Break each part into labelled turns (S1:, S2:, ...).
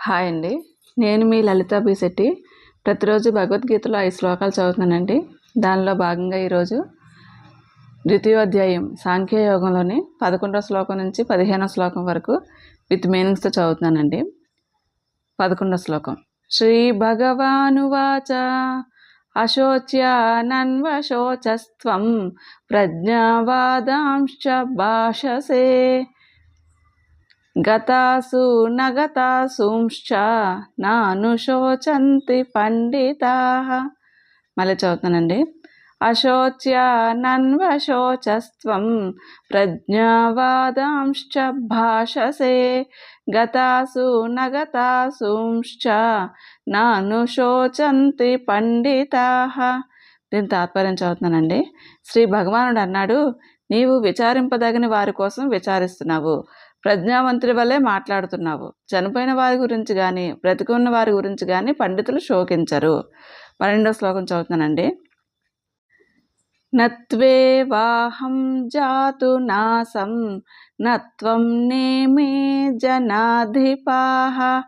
S1: Hi అండి. నేను మీ లలిత బిశెట్టి. ప్రతిరోజు భగవద్గీతలో ఐదు శ్లోకాలు చదువుతున్నానండి. దానిలో భాగంగా ఈరోజు ద్వితీయోధ్యాయం సాంఖ్యయోగంలోని పదకొండవ శ్లోకం నుంచి పదిహేనవ శ్లోకం వరకు విత్ మీనింగ్స్తో చదువుతున్నానండి. పదకొండవ శ్లోకం. శ్రీ భగవానువాచ అశోచ్యానన్వశోచస్త్వం ప్రజ్ఞావాదాంశ భాషసే గతాసు నగతాసుంశ్చ నానుశోచంతి పండితా. మళ్ళీ చదువుతానండి. అశోచ్య నన్వశోచస్త్వం ప్రజ్ఞావాదాంశ్చ భాషసే. గతాసు నగతాసుంశ్చ నానుశోచంతి పండితా. దీని తాత్పర్యం చదువుతున్నానండి శ్రీ భగవానుడు అన్నాడు నీవు విచారింపదగిన వారి కోసం విచారిస్తున్నావు. ప్రజ్ఞావంతుడి వల్లే మాట్లాడుతున్నావు. చనిపోయిన వారి గురించి కానీ బ్రతికున్న వారి గురించి కానీ పండితులు శోకించరు. పన్నెండో శ్లోకం చదువుతున్నానండి. నత్వే వాహం జాతు నాసం నత్వం నేమే జనాధిపాహ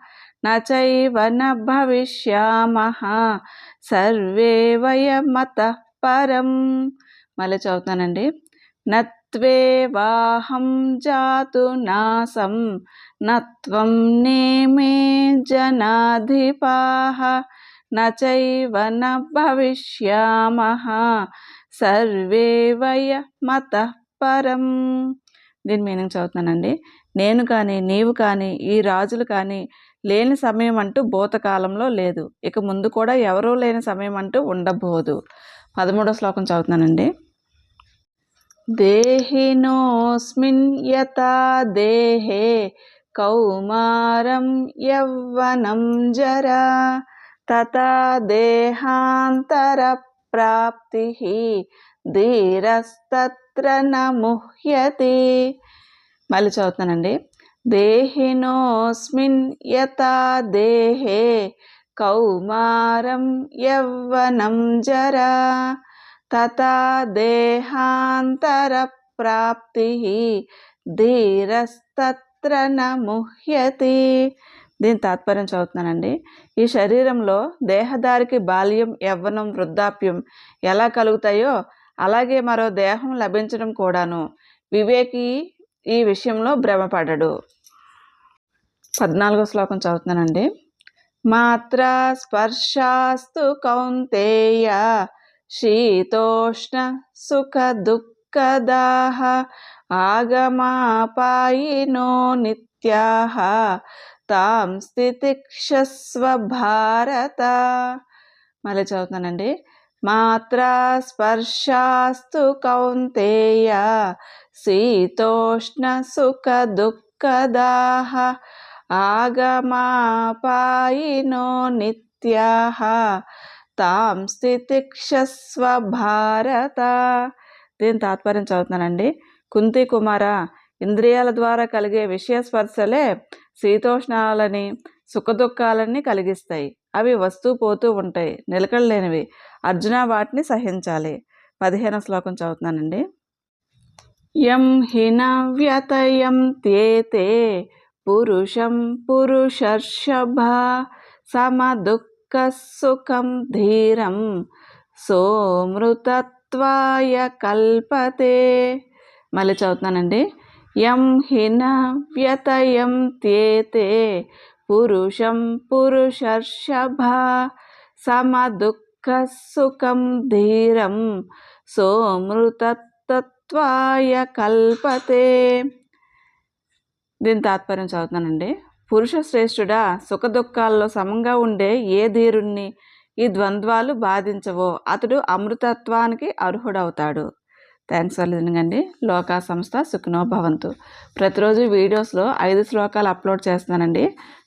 S1: నైవ న భవిష్యామహ సర్వే వయమత పరం. మళ్ళీ చదువుతానండి నత్వేవాహం జాతు నాసం నత్వం నేమే జనాధిపాః నచైవ న వయ మత పరం. దీని మీనింగ్ చదువుతున్నానండి. నేను కానీ నీవు కానీ ఈ రాజులు కానీ లేని సమయం అంటూ భూతకాలంలో లేదు. ఇక ముందు కూడా ఎవరూ లేని సమయం అంటూ ఉండబోదు. పదమూడో శ్లోకం చదువుతున్నానండి. దేహినోస్మిన్ యథా దేహే కౌమారం యవ్వనం జరా తథా దేహాంతర ప్రాప్తి ధీరస్తత్ర నముహ్యతి. మళ్ళీ చదువుతానండి దేహినోస్మిన్ యథా దేహే కౌమారం యవ్వనం జరా తథా దేహాంతర ప్రాప్తి ధీరస్తత్ర ముహ్యతి దీని తాత్పర్యం చదువుతున్నానండి. ఈ శరీరంలో దేహదారికి బాల్యం యవ్వనం వృద్ధాప్యం ఎలా కలుగుతాయో అలాగే మరో దేహం లభించడం కూడాను వివేకి ఈ విషయంలో భ్రమపడడు. పద్నాలుగో శ్లోకం చదువుతున్నానండి. మాత్ర స్పర్శాస్తు కౌంతేయ శీతోష్ణ సుఖ దుఃఖదాహ ఆగమాపాయినో నిత్యాహ తాం స్థితిక్షస్వ భారత మళ్ళీ చదువుతానండి మాత్రా స్పర్శాస్తు కౌంతేయ। శీతోష్ణ సుఖ దుఃఖదాహ ఆగమాపాయినో నిత్యాహ। తాం స్థితిక్షస్వ భారత. దీని తాత్పర్యం చదువుతున్నానండి. కుంతి కుమార ఇంద్రియాల ద్వారా కలిగే విషయ స్పర్శలే శీతోష్ణాలని సుఖదుఖాలని కలిగిస్తాయి. అవి వస్తూ పోతూ ఉంటాయి. నిలకడలేనివి అర్జున వాటిని సహించాలి. పదిహేను శ్లోకం చదువుతున్నానండి. యం హిన వ్యతయం తేతే పురుషం పురుషర్షభ సమదుఃఖ సుఖం ధీరం సోమృతత్వాయ కల్పతే. మళ్ళీ చదువుతున్నానండి. యం హిన వ్యతయం తేతే పురుషం పురుషర్షభ సమదుఃఖ సుఖం ధీరం సోమృతత్వాయ కల్పతే. దీని తాత్పర్యం చదువుతున్నానండి. పురుష శ్రేష్ఠుడా సుఖదుఖాల్లో సమంగా ఉండే ఏ ధీరుణ్ణి ఈ ద్వంద్వాలు బాధించవో అతడు అమృతత్వానికి అర్హుడవుతాడు. థ్యాంక్స్ ఫర్ లిజనింగ్ అండి. లోకా సంస్థ సుఖినో భవంతు. ప్రతిరోజు వీడియోస్లో ఐదు శ్లోకాలు అప్లోడ్ చేస్తున్నానండి.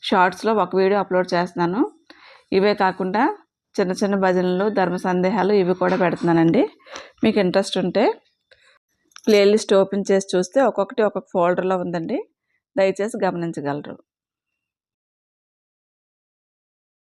S1: షార్ట్స్లో ఒక వీడియో అప్లోడ్ చేస్తున్నాను. ఇవే కాకుండా చిన్న చిన్న భజనలు ధర్మ సందేహాలు ఇవి కూడా పెడుతున్నానండి. మీకు ఇంట్రెస్ట్ ఉంటే ప్లేలిస్ట్ ఓపెన్ చేసి చూస్తే ఒక్కొక్కటి ఒక్కొక్క ఫోల్డర్లో ఉందండి. దయచేసి గమనించగలరు.